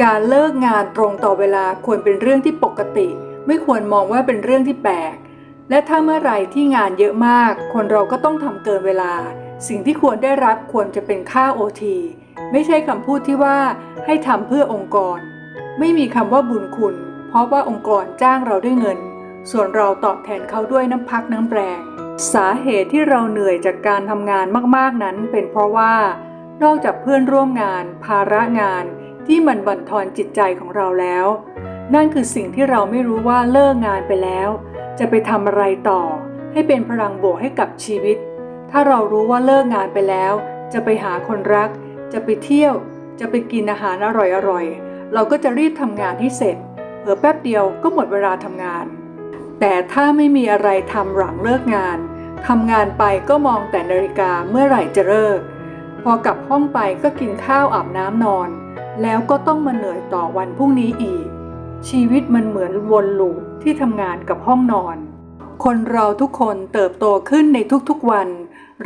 การเลิกงานตรงต่อเวลาควรเป็นเรื่องที่ปกติ ไม่ควรมองว่าเป็นเรื่องที่แปลก และถ้าเมื่อไหร่ที่งานเยอะมาก คนเราก็ต้องทำเกินเวลา สิ่งที่ควรได้รับควรจะเป็นค่าโอทีไม่ใช่คำพูดที่ว่าให้ทำเพื่อองค์กร ไม่มีคำว่าบุญคุณ เพราะว่าองค์กรจ้างเราด้วยเงิน ส่วนเราตอบแทนเขาด้วยน้ำพักน้ำแรง สาเหตุที่เราเหนื่อยจากการทำงานมากๆนั้น เป็นเพราะว่า นอกจากเพื่อนร่วมงาน ภาระงาน ที่มันบั่นทอนจิตใจของเราแล้ว นั่นคือสิ่งที่เราไม่รู้ว่าเลิกงานไปแล้ว จะไปทำอะไรต่อ ให้เป็นพลังบวกให้กับชีวิต ถ้าเรารู้ว่าเลิกงานไปแล้ว จะไปหาคนรัก จะไปเที่ยว จะไปกินอาหารอร่อยๆ เราก็จะรีบทำงานให้เสร็จเผอแป๊บเดียวก็หมดเวลาทำงาน แต่ถ้าไม่มีอะไรทำหลังเลิกงานทำงานไปก็มองแต่นาฬิกาเมื่อไหร่จะเลิก พอกลับห้องไปก็กินข้าวอาบน้ำนอน แล้วก็ต้องมาเหนื่อยต่อวันพรุ่งนี้อีก ชีวิตมันเหมือนวนลูปที่ทำงานกับห้องนอน คนเราทุกคนเติบโตขึ้นในทุกๆวัน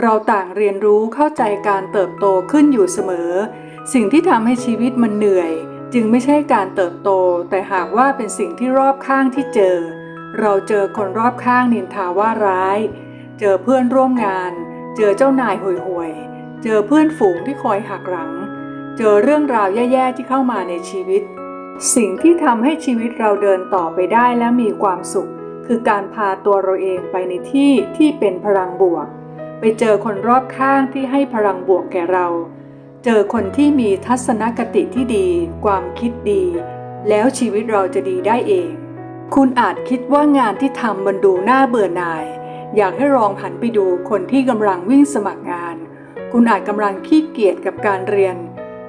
เราต่างเรียนรู้เข้าใจการเติบโตขึ้นอยู่เสมอ สิ่งที่ทำให้ชีวิตมันเหนื่อย จึงไม่ใช่การเติบโต แต่หากว่าเป็นสิ่งที่รอบข้างที่เจอ เราเจอคนรอบข้างนินทาว่าร้าย เจอเพื่อนร่วมงาน เจอเจ้านายห่วยๆเจอเพื่อนฝูงที่คอยหักหลัง เจอเรื่องราวแย่ๆที่เข้ามาในชีวิต สิ่งที่ทำให้ชีวิตเราเดินต่อไปได้และมีความสุข คือการพาตัวเราเองไปในที่ที่เป็นพลังบวก ไปเจอคนรอบข้างที่ให้พลังบวกแก่เรา เจอคนที่มีทัศนคติที่ดี ความคิดดี แล้วชีวิตเราจะดีได้เอง คุณอาจคิดว่างานที่ทำมันดูน่าเบื่อหน่าย อยากให้ลองหันไปดูคนที่กำลังวิ่งสมัครงาน คุณอาจกำลังขี้เกียจกับการเรียน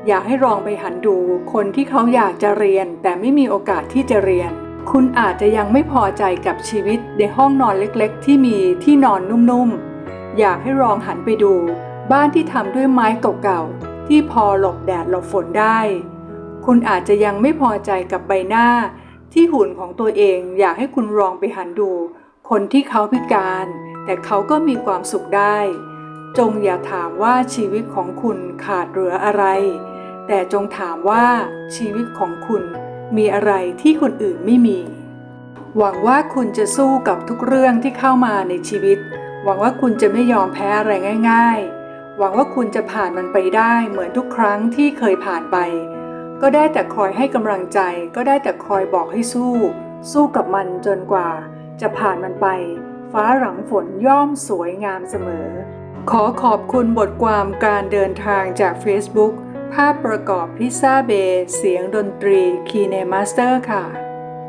อยากให้ลองไปหันดู คนที่เขาอยากจะเรียน แต่ไม่มีโอกาสที่จะเรียน คุณอาจจะยังไม่พอใจกับชีวิตในห้องนอนเล็กๆ ที่มีที่นอนนุ่มๆ อยากให้ลองหันไปดู บ้านที่ทำด้วยไม้เก่าๆ ที่พอหลบแดดหลบฝนได้ คุณอาจจะยังไม่พอใจกับใบหน้า ที่หุ่นของตัวเองอยากให้คุณลองไปหันดู คนที่เขาพิการ แต่เขาก็มีความสุขได้จงอย่าถามว่าชีวิตของคุณขาดเหลืออะไร แต่จงถามว่าชีวิตของคุณมีอะไรที่คนอื่นไม่มี หวังว่าคุณจะสู้กับทุกเรื่องที่เข้ามาในชีวิต หวังว่าคุณจะไม่ยอมแพ้อะไรง่าย ๆ หวังว่าคุณจะผ่านมันไปได้เหมือนทุกครั้งที่เคยผ่านไป ก็ได้แต่คอยให้กำลังใจ ก็ได้แต่คอยบอกให้สู้ สู้กับมันจนกว่า จะผ่านมันไป ฟ้าหลังฝนย่อมสวยงามเสมอ ขอขอบคุณบทความการเดินทางจาก Facebook ภาพประกอบพิซซ่าเบย์เสียงดนตรีคีเนมาสเตอร์ค่ะ